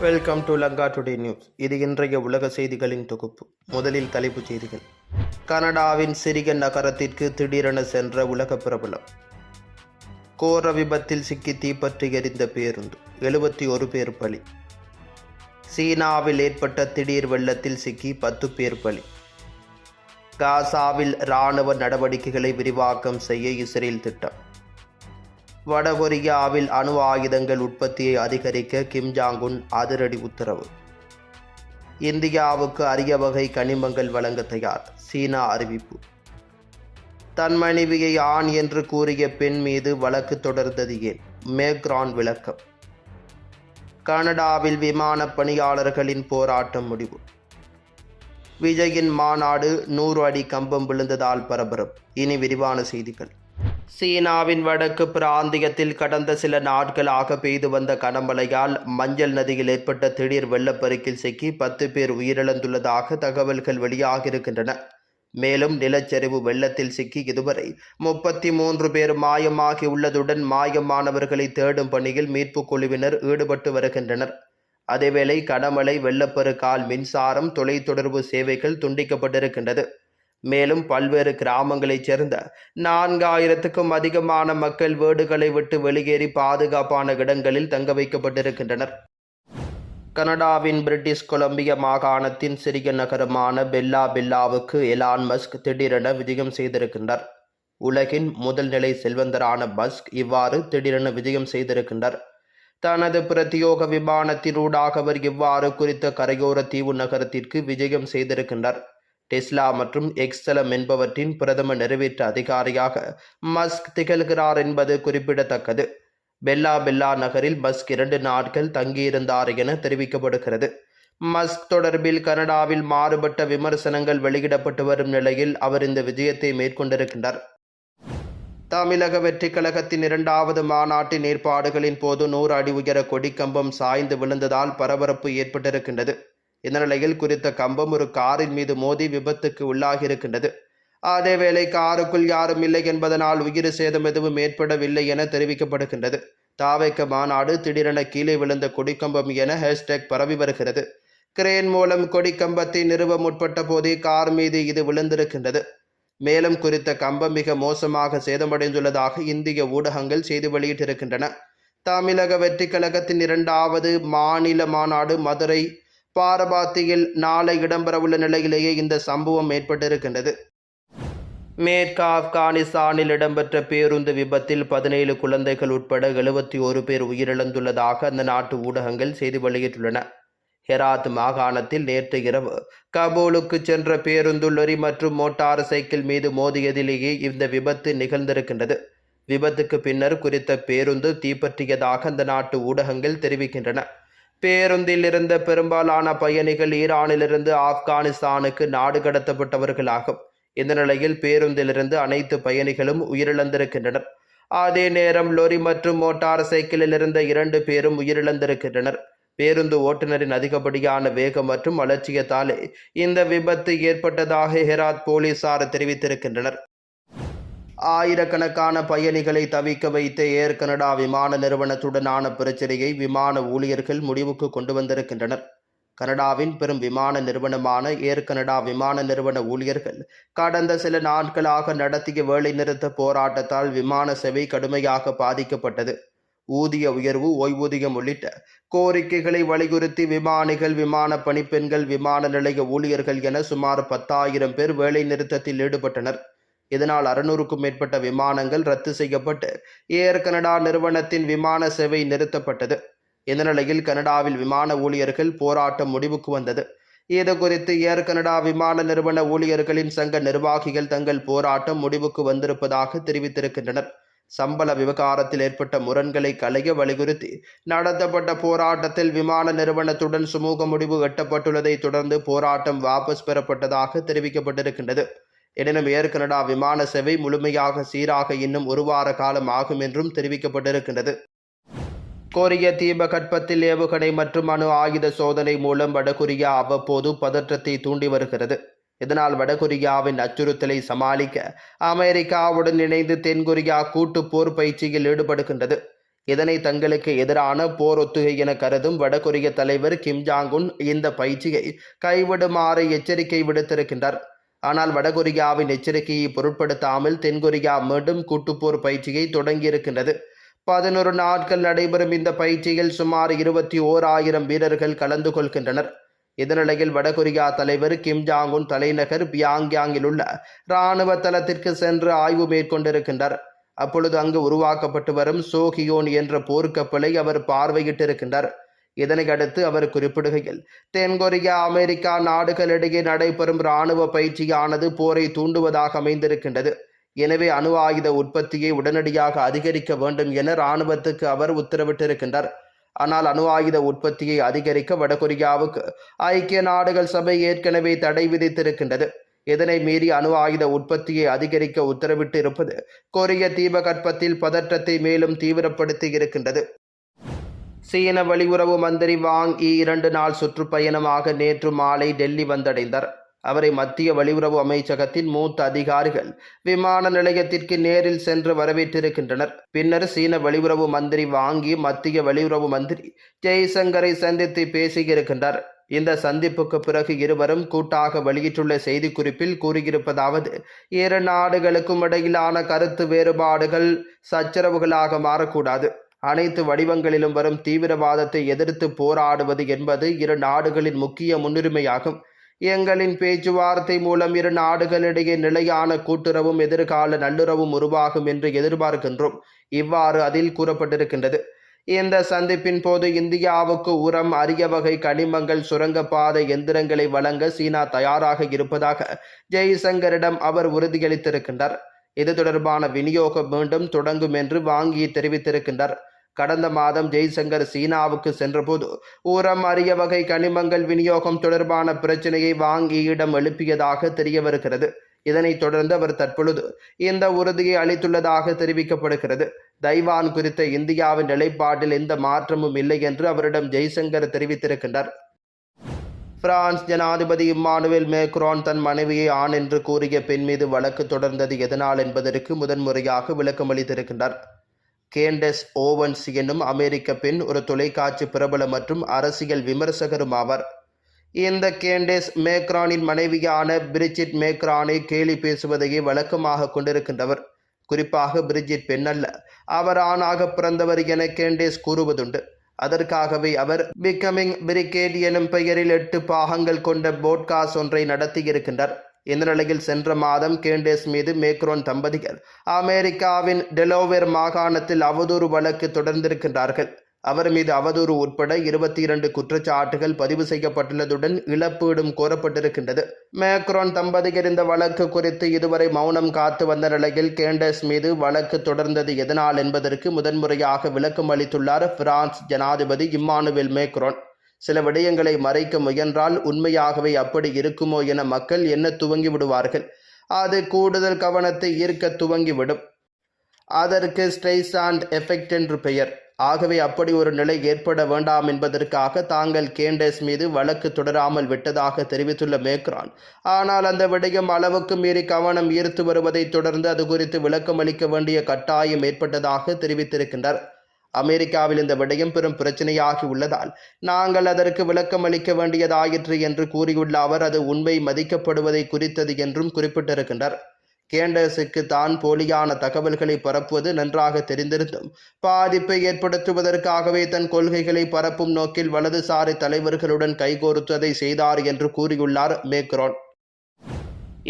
Welcome to Lanka today news இது இன்றைய உலக செய்திகளின் தொகுப்பு. முதலில் தலைப்புச் செய்திகள். கனடாவின் சிறிய நகரத்திற்கு திடீரென சென்ற உலக பிரபலம். கோர விபத்தில் சிக்கி தீப்பற்றி எரிந்த பேருந்து. எழுபத்தி ஒரு பேர் பலி. சீனாவில் ஏற்பட்ட திடீர் வெள்ளத்தில் சிக்கி பத்து பேர் பலி. காசாவில் இராணுவ நடவடிக்கைகளை விரிவாக்கம் செய்ய இஸ்ரேல் திட்டம். வடகொரியாவில் அணு ஆயுதங்கள் உற்பத்தியை அதிகரிக்க கிம் ஜாங் உன் அதிரடி உத்தரவு. இந்தியாவுக்கு அரிய வகை கனிமங்கள் வழங்க தயார் சீனா அறிவிப்பு. தன் மனைவியை ஆண் என்று கூறிய பெண் மீது வழக்கு தொடர்ந்தது ஏன்? மேக்ரான் விளக்கம். கனடாவில் விமான பணியாளர்களின் போராட்டம் முடிவு. விஜயின் மாநாடு நூறு அடி கம்பம் விழுந்ததால் பரபரப்பு. இனி விரிவான செய்திகள். சீனாவின் வடக்கு பிராந்தியத்தில் கடந்த சில நாட்களாக பெய்து வந்த கனமழையால் மஞ்சள் நதியில் ஏற்பட்ட திடீர் வெள்ளப்பெருக்கில் சிக்கி பத்து பேர் உயிரிழந்துள்ளதாக தகவல்கள் வெளியாகியிருக்கின்றன. மேலும் நிலச்சரிவு வெள்ளத்தில் சிக்கி இதுவரை முப்பத்தி மூன்று பேர் மாயமாகி உள்ளதுடன் மாயமானவர்களை தேடும் பணியில் மீட்புக் குழுவினர் ஈடுபட்டு வருகின்றனர். அதேவேளை கனமழை வெள்ளப்பெருக்கால் மின்சாரம் தொலைத்தொடர்பு சேவைகள் துண்டிக்கப்பட்டிருக்கின்றது. மேலும் பல்வேறு கிராமங்களைச் சேர்ந்த நான்காயிரத்துக்கும் அதிகமான மக்கள் வீடுகளை விட்டு வெளியேறி பாதுகாப்பான இடங்களில் தங்க வைக்கப்பட்டிருக்கின்றனர். கனடாவின் பிரிட்டிஷ் கொலம்பிய மாகாணத்தின் சிறிய நகரமான பெல்லா பெல்லாவுக்கு எலான் மஸ்க் திடீரென விஜயம் செய்திருக்கின்றார். உலகின் முதல் நிலை செல்வந்தரான மஸ்க் இவ்வாறு திடீரென விஜயம் செய்திருக்கின்றார். தனது பிரத்யோக விமானத்தினூடாக அவர் இவ்வாறு குறித்த கரையோர தீவு நகரத்திற்கு விஜயம் செய்திருக்கின்றார். டெஸ்லா மற்றும் எக்ஸலம் என்பவற்றின் பிரதம நிறைவேற்ற அதிகாரியாக மஸ்க் திகழ்கிறார் என்பது குறிப்பிடத்தக்கது. பெல்லா பெல்லா நகரில் மஸ்க் இரண்டு நாட்கள் தங்கியிருந்தார் என தெரிவிக்கப்படுகிறது. மஸ்க் தொடர்பில் கனடாவில் மாறுபட்ட விமர்சனங்கள் வெளியிடப்பட்டு வரும் நிலையில் அவர் இந்த விஜயத்தை மேற்கொண்டிருக்கின்றார். தமிழக வெற்றி கழகத்தின் இரண்டாவது மாநாட்டின் ஏற்பாடுகளின் போது நூறு அடி உயர கொடிக்கம்பம் சாய்ந்து விழுந்ததால் பரபரப்பு ஏற்பட்டிருக்கின்றது. இந்த நிலையில் குறித்த கம்பம் ஒரு காரின் மீது மோதி விபத்துக்கு உள்ளாகியிருக்கின்றது. அதேவேளை காருக்குள் யாரும் இல்லை என்பதனால் உயிர் சேதம் எதுவும் ஏற்படவில்லை என தெரிவிக்கப்படுகின்றது. தாவைக்க மாநாடு திடீரென கீழே விழுந்த கொடிக்கம்பம் என ஹேஷ்டேக் பரவி வருகிறது. கிரேன் மூலம் கொடிக்கம்பத்தை நிறுவ முற்பட்ட போதே கார் மீது இது விழுந்திருக்கின்றது. மேலும் குறித்த கம்பம் மிக மோசமாக சேதமடைந்துள்ளதாக இந்திய ஊடகங்கள் செய்தி வெளியிட்டிருக்கின்றன. தமிழக வெற்றி கழகத்தின் இரண்டாவது மாநில மாநாடு மதுரை பாரபாத்தியில் நாளை இடம்பெறவுள்ள நிலையிலேயே இந்த சம்பவம் ஏற்பட்டிருக்கின்றது. மேற்கு ஆப்கானிஸ்தானில் இடம்பெற்ற பேருந்து விபத்தில் பதினேழு குழந்தைகள் உட்பட எழுபத்தி ஒரு பேர் உயிரிழந்துள்ளதாக அந்த நாட்டு ஊடகங்கள் செய்தி வெளியிட்டுள்ளன. ஹெராத் மாகாணத்தில் நேற்று இரவு கபூலுக்கு சென்ற பேருந்து லொரி மற்றும் மோட்டார் சைக்கிள் மீது மோதியதிலேயே இந்த விபத்து நிகழ்ந்திருக்கின்றது. விபத்துக்கு பின்னர் குறித்த பேருந்து தீப்பற்றியதாக அந்த நாட்டு ஊடகங்கள் தெரிவிக்கின்றன. பேருந்தில் இருந்த பெரும்பாலான பயணிகள் ஈரானிலிருந்து ஆப்கானிஸ்தானுக்கு நாடு கடத்தப்பட்டவர்களாகும். இந்த நிலையில் பேருந்திலிருந்து அனைத்து பயணிகளும் உயிரிழந்திருக்கின்றனர். அதே நேரம் லொரி மற்றும் மோட்டார் சைக்கிளில் இருந்த இரண்டு பேரும் உயிரிழந்திருக்கின்றனர். பேருந்து ஓட்டுநரின் அதிகப்படியான வேகம் மற்றும் அலட்சியத்தாலே இந்த விபத்து ஏற்பட்டதாக ஹெராத் போலீசார் தெரிவித்திருக்கின்றனர். ஆயிரக்கணக்கான பயணிகளை தவிக்க வைத்த ஏர் கனடா விமான நிறுவனத்துடனான பிரச்சனையை விமான ஊழியர்கள் முடிவுக்கு கொண்டு வந்திருக்கின்றனர். கனடாவின் பெரும் விமான நிறுவனமான ஏர் கனடா விமான நிறுவன ஊழியர்கள் கடந்த சில நாட்களாக நடத்திய வேலைநிறுத்த போராட்டத்தால் விமான சேவை கடுமையாக பாதிக்கப்பட்டது. ஊதிய உயர்வு ஓய்வூதியம் உள்ளிட்ட கோரிக்கைகளை வலியுறுத்தி விமானிகள் விமான பணிப்பெண்கள் விமான நிலைய ஊழியர்கள் என சுமார் பத்தாயிரம் பேர் வேலைநிறுத்தத்தில் ஈடுபட்டனர். இதனால் அறுநூறுக்கும் மேற்பட்ட விமானங்கள் ரத்து செய்யப்பட்டு ஏர் கனடா நிறுவனத்தின் விமான சேவை நிறுத்தப்பட்டது. இந்த நிலையில் கனடாவில் விமான ஊழியர்கள் போராட்டம் முடிவுக்கு வந்தது. இது குறித்து ஏர் கனடா விமான நிறுவன ஊழியர்களின் சங்க நிர்வாகிகள் தங்கள் போராட்டம் முடிவுக்கு வந்திருப்பதாக தெரிவித்திருக்கின்றனர். சம்பள விவகாரத்தில் ஏற்பட்ட முரண்களை களைய வலியுறுத்தி நடத்தப்பட்ட போராட்டத்தில் விமான நிறுவனத்துடன் சுமூக முடிவு எட்டப்பட்டுள்ளதை தொடர்ந்து போராட்டம் வாபஸ் பெறப்பட்டதாக தெரிவிக்கப்பட்டிருக்கின்றது. எனினும் ஏர் கனடா விமான சேவை முழுமையாக சீராக இன்னும் ஒரு வார காலம் ஆகும் என்றும் தெரிவிக்கப்பட்டிருக்கின்றது. கொரிய தீபகற்பத்தில் ஏவுகணை மற்றும் அணு ஆயுத சோதனை மூலம் வடகொரியா அவ்வப்போது பதற்றத்தை தூண்டி வருகிறது. இதனால் வடகொரியாவின் அச்சுறுத்தலை சமாளிக்க அமெரிக்காவுடன் இணைந்து தென்கொரியா கூட்டு போர் பயிற்சியில் ஈடுபடுகின்றது. இதனை தங்களுக்கு எதிரான போர் ஒத்துகை என கருதும் வடகொரிய தலைவர் கிம் ஜாங்குன் இந்த பயிற்சியை கைவிடுமாறு எச்சரிக்கை விடுத்திருக்கின்றார். ஆனால் வடகொரியாவின் எச்சரிக்கையை பொருட்படுத்தாமல் தென்கொரியா மீண்டும் கூட்டுப்போர் பயிற்சியை தொடங்கியிருக்கின்றது. பதினொரு நாட்கள் நடைபெறும் இந்த பயிற்சியில் சுமார் இருபத்தி ஓர் ஆயிரம் வீரர்கள் கலந்து கொள்கின்றனர். இதனிடையில் வடகொரியா தலைவர் கிம் ஜாங்குன் தலைநகர் பியாங்யாங்கில் உள்ள இராணுவ தளத்திற்கு சென்று ஆய்வு மேற்கொண்டிருக்கின்றார். அப்பொழுது அங்கு உருவாக்கப்பட்டு வரும் சோஹியோன் என்ற போர்க்கப்பலை அவர் பார்வையிட்டிருக்கின்றார். இதனை அடுத்து அவர் குறிப்பிடுகையில் தென்கொரியா அமெரிக்கா நாடுகளிடையே நடைபெறும் இராணுவ பயிற்சியானது போரை தூண்டுவதாக அமைந்திருக்கின்றது. எனவே அணு ஆயுத உற்பத்தியை உடனடியாக அதிகரிக்க வேண்டும் என இராணுவத்துக்கு அவர் உத்தரவிட்டிருக்கின்றார். ஆனால் அணு ஆயுத உற்பத்தியை அதிகரிக்க வடகொரியாவுக்கு ஐக்கிய நாடுகள் சபை ஏற்கனவே தடை விதித்திருக்கின்றது. இதனை மீறி அணு ஆயுத உற்பத்தியை அதிகரிக்க உத்தரவிட்டு இருப்பது கொரிய தீபகற்பத்தில் பதற்றத்தை மேலும் தீவிரப்படுத்தி இருக்கின்றது. சீன வெளியுறவு மந்திரி வாங் இ இரண்டு நாள் சுற்றுப்பயணமாக நேற்று மாலை டெல்லி வந்தடைந்தார். அவரை மத்திய வெளியுறவு அமைச்சகத்தின் மூத்த அதிகாரிகள் விமான நிலையத்திற்கு நேரில் சென்று வரவேற்றிருக்கின்றனர். பின்னர் சீன வெளியுறவு மந்திரி வாங்கி மத்திய வெளியுறவு மந்திரி ஜெய்சங்கரை சந்தித்து பேசியிருக்கின்றார். இந்த சந்திப்புக்கு பிறகு இருவரும் கூட்டாக வெளியிட்டுள்ள செய்திக்குறிப்பில் கூறியிருப்பதாவது இரு நாடுகளுக்கும் இடையிலான கருத்து வேறுபாடுகள் சச்சரவுகளாக மாறக்கூடாது. அனைத்து வடிவங்களிலும் வரும் தீவிரவாதத்தை எதிர்த்து போராடுவது என்பது இரு நாடுகளின் முக்கிய முன்னுரிமையாகும். எங்களின் பேச்சுவார்த்தை மூலம் இரு நாடுகளிடையே நிலையான கூட்டுறவும் எதிர்கால நல்லுறவும் உருவாகும் என்று எதிர்பார்க்கின்றோம். இவ்வாறு அதில் கூறப்பட்டிருக்கின்றது. இந்த சந்திப்பின் போது இந்தியாவுக்கு உரம் அரிய வகை கனிமங்கள் சுரங்கப்பாதை எந்திரங்களை வழங்க சீனா தயாராக இருப்பதாக ஜெய்சங்கரிடம் அவர் உறுதியளித்திருக்கின்றார். இது தொடர்பான விநியோகம் மீண்டும் தொடங்கும் என்று வாங்கி தெரிவித்திருக்கின்றார். கடந்த மாதம் ஜெய்சங்கர் சீனாவுக்கு சென்றபோது உரம் அரிய வகை கனிமங்கள் விநியோகம் தொடர்பான பிரச்சனையை வாங்கியிடம் எழுப்பியதாக தெரிய வருகிறது. இதனைத் தொடர்ந்து அவர் தற்பொழுது இந்த உறுதியை அளித்துள்ளதாக தெரிவிக்கப்படுகிறது. தைவான் குறித்த இந்தியாவின் நிலைப்பாட்டில் எந்த மாற்றமும் இல்லை என்று அவரிடம் ஜெய்சங்கர் தெரிவித்திருக்கின்றார். பிரான்ஸ் ஜனாதிபதி இம்மானுவேல் மேக்ரான் தன் மனைவியை ஆண் என்று கூறிய பெண் மீது வழக்கு தொடர்ந்தது எதனால் என்பதற்கு முதன்முறையாக விளக்கமளித்திருக்கின்றார். கேண்டஸ் ஓவன்ஸ் என்னும் அமெரிக்க பெண் ஒரு தொலைக்காட்சி பிரபல மற்றும் அரசியல் விமர்சகரும் ஆவார். இந்த கேண்டஸ் மேக்ரானின் மனைவியான பிரிஜிட் மேக்ரானை கேலி பேசுவதையே வழக்கமாக கொண்டிருக்கின்றவர். குறிப்பாக பிரிஜிட் பெண்ணல்ல அவர் ஆணாக பிறந்தவர் என கேண்டேஸ் கூறுவதுண்டு. அதற்காகவே அவர் பிகமிங் பிரிகேட் எனும் பெயரில் எட்டு பாகங்கள் கொண்ட போட்காஸ் ஒன்றை நடத்தியிருக்கின்றார். இந்த நிலையில் சென்ற மாதம் கேண்டேஸ் மீது மேக்ரோன் தம்பதிகள் அமெரிக்காவின் டெலோவேர் மாகாணத்தில் அவதூறு வழக்கு தொடர்ந்திருக்கின்றார்கள். அவர் மீது அவதூறு உட்பட இருபத்தி இரண்டு குற்றச்சாட்டுகள் பதிவு செய்யப்பட்டுள்ளதுடன் இழப்பீடும் கோரப்பட்டிருக்கின்றது. மேக்ரோன் தம்பதியர் இந்த வழக்கு குறித்து இதுவரை மௌனம் காத்து வந்த நிலையில் கேண்டஸ் மீது வழக்கு தொடர்ந்தது எதனால் என்பதற்கு முதன்முறையாக விளக்கம் அளித்துள்ளார் பிரான்ஸ் ஜனாதிபதி இம்மானுவேல் மேக்ரோன். சில விடயங்களை மறைக்க முயன்றால் உண்மையாகவே அப்படி இருக்குமோ என மக்கள் என்ன துவங்கி விடுவார்கள்? அது கூடுதல் கவனத்தை ஈர்க்க துவங்கிவிடும். அதற்கு ஸ்ட்ரைசாண்ட் எஃபெக்ட் என்று பெயர். ஆகவே அப்படி ஒரு நிலை ஏற்பட வேண்டாம் என்பதற்காக தாங்கள் கேண்டஸ் மீது வழக்கு தொடராமல் விட்டதாக தெரிவித்துள்ள மேக்ரான். ஆனால் அந்த விடயம் அளவுக்கு மீறி கவனம் ஈர்த்து வருவதைத் தொடர்ந்து அது குறித்து விளக்கம் அளிக்க வேண்டிய கட்டாயம் ஏற்பட்டதாக தெரிவித்திருக்கின்றார். அமெரிக்காவில் இந்த விடயம் பெரும் பிரச்சனையாகி உள்ளதால் நாங்கள் அதற்கு விளக்கம் அளிக்க வேண்டியதாயிற்று என்று கூறியுள்ள அவர் அது உண்மை மதிக்கப்படுவதை குறித்தது என்றும் குறிப்பிட்டிருக்கின்றார். கேண்டஸுக்கு தான் போலியான தகவல்களை பரப்புவது நன்றாக தெரிந்திருந்தும் பாதிப்பை ஏற்படுத்துவதற்காகவே தன் கொள்கைகளை பரப்பும் நோக்கில் வலதுசாரி தலைவர்களுடன் கைகோர்த்ததை செய்தார் என்று கூறியுள்ளார் மேக்ரோன்.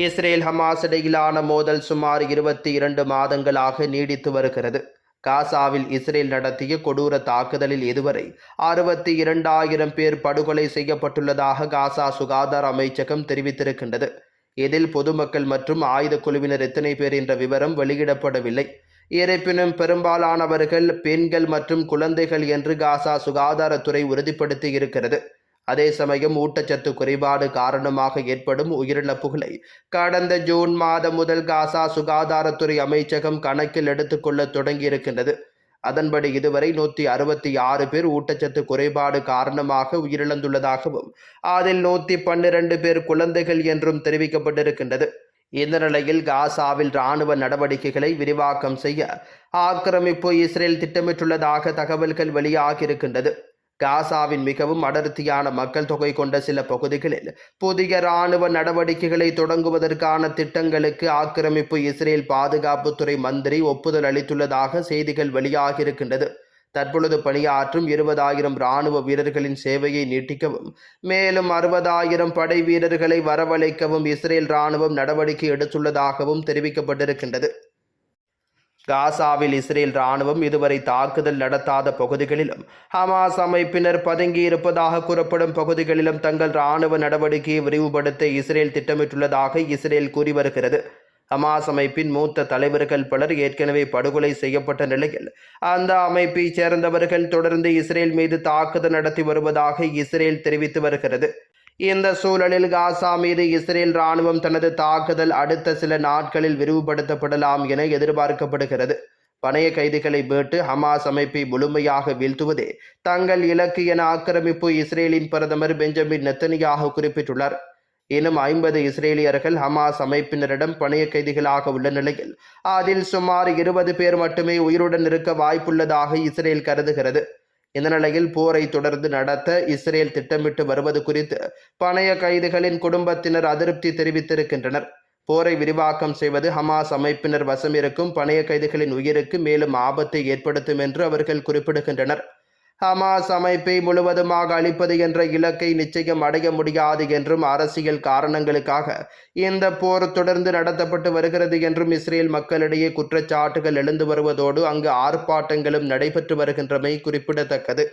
இஸ்ரேல் ஹமாஸ் இடையிலான மோதல் சுமார் இருபத்தி இரண்டு மாதங்களாக நீடித்து வருகிறது. காசாவில் இஸ்ரேல் நடத்திய கொடூர தாக்குதலில் இதுவரை அறுபத்தி இரண்டாயிரம் பேர் படுகொலை செய்யப்பட்டுள்ளதாக காசா சுகாதார அமைச்சகம் தெரிவித்திருக்கின்றது. இதில் பொதுமக்கள் மற்றும் ஆயுத குழுவினர் எத்தனை பேர் என்ற விவரம் வெளியிடப்படவில்லை. இருப்பினும் பெரும்பாலானவர்கள் பெண்கள் மற்றும் குழந்தைகள் என்று காசா சுகாதாரத்துறை உறுதிப்படுத்தி இருக்கிறது. அதே சமயம் ஊட்டச்சத்து குறைபாடு காரணமாக ஏற்படும் உயிரிழப்புகளை கடந்த ஜூன் மாதம் முதல் காசா சுகாதாரத்துறை அமைச்சகம் கணக்கில் எடுத்துக்கொள்ள தொடங்கியிருக்கின்றது. அதன்படி இதுவரை நூற்றி அறுபத்தி ஆறு பேர் ஊட்டச்சத்து குறைபாடு காரணமாக உயிரிழந்துள்ளதாகவும் அதில் நூற்றி பன்னிரண்டு பேர் குழந்தைகள் என்றும் தெரிவிக்கப்பட்டிருக்கின்றது. இந்த நிலையில் காசாவில் இராணுவ நடவடிக்கைகளை விரிவாக்கம் செய்ய ஆக்கிரமிப்பு இஸ்ரேல் திட்டமிட்டுள்ளதாக தகவல்கள் வெளியாகியிருக்கின்றது. காசாவின் மிகவும் அடர்த்தியான மக்கள் தொகை கொண்ட சில பகுதிகளில் புதிய இராணுவ நடவடிக்கைகளை தொடங்குவதற்கான திட்டங்களுக்கு ஆக்கிரமிப்பு இஸ்ரேல் பாதுகாப்புத்துறை மந்திரி ஒப்புதல் அளித்துள்ளதாக செய்திகள் வெளியாகியிருக்கின்றது. தற்பொழுது பணியாற்றும் இருபதாயிரம் இராணுவ வீரர்களின் சேவையை நீட்டிக்கவும் மேலும் அறுபதாயிரம் படை வீரர்களை வரவழைக்கவும் இஸ்ரேல் இராணுவம் நடவடிக்கை எடுத்துள்ளதாகவும் தெரிவிக்கப்பட்டிருக்கின்றது. காசாவில் இஸ்ரேல் ராணுவம் இதுவரை தாக்குதல் நடத்தாத பகுதிகளிலும் ஹமாஸ் அமைப்பினர் பதுங்கியிருப்பதாக கூறப்படும் பகுதிகளிலும் தங்கள் ராணுவ நடவடிக்கையை விரிவுபடுத்த இஸ்ரேல் திட்டமிட்டுள்ளதாக இஸ்ரேல் கூறி வருகிறது. ஹமாஸ் அமைப்பின் மூத்த தலைவர்கள் பலர் ஏற்கனவே படுகொலை செய்யப்பட்ட நிலையில் அந்த அமைப்பைச் சேர்ந்தவர்கள் தொடர்ந்து இஸ்ரேல் மீது தாக்குதல் நடத்தி வருவதாக இஸ்ரேல் தெரிவித்து வருகிறது. இந்த சூழலில் காசா மீது இஸ்ரேல் ராணுவம் தனது தாக்குதல் அடுத்த சில நாட்களில் விரிவுபடுத்தப்படலாம் என எதிர்பார்க்கப்படுகிறது. பணைய கைதிகளை மீட்டு ஹமாஸ் அமைப்பை முழுமையாக வீழ்த்துவதே தங்கள் இலக்கு என ஆக்கிரமிப்பு இஸ்ரேலின் பிரதமர் பெஞ்சமின் நெத்தனியாக குறிப்பிட்டுள்ளார். இன்னும் ஐம்பது இஸ்ரேலியர்கள் ஹமாஸ் அமைப்பினரிடம் பணைய கைதிகளாக உள்ள நிலையில் அதில் சுமார் இருபது பேர் மட்டுமே உயிருடன் இருக்க வாய்ப்புள்ளதாக இஸ்ரேல் கருதுகிறது. இந்த நிலையில் போரை தொடர்ந்து நடத்த இஸ்ரேல் திட்டமிட்டு வருவது குறித்து பணைய கைதிகளின் குடும்பத்தினர் அதிருப்தி தெரிவித்திருக்கின்றனர். போரை விரிவாக்கம் செய்வது ஹமாஸ் அமைப்பினர் வசம் இருக்கும் பணைய கைதிகளின் உயிருக்கு மேலும் ஆபத்தை ஏற்படுத்தும் என்று அவர்கள் குறிப்பிடுகின்றனர். ஹமாஸ் அமைப்பை முழுவதுமாக அழிப்பது என்ற இலக்கை நிச்சயம் அடைய முடியாது என்றும் அரசியல் காரணங்களுக்காக இந்த போர் தொடர்ந்து நடத்தப்பட்டு வருகிறது என்றும் இஸ்ரேல் மக்களிடையே குற்றச்சாட்டுகள் எழுந்து வருவதோடு அங்கு ஆர்ப்பாட்டங்களும் நடைபெற்று வருகின்றமை குறிப்பிடத்தக்கது.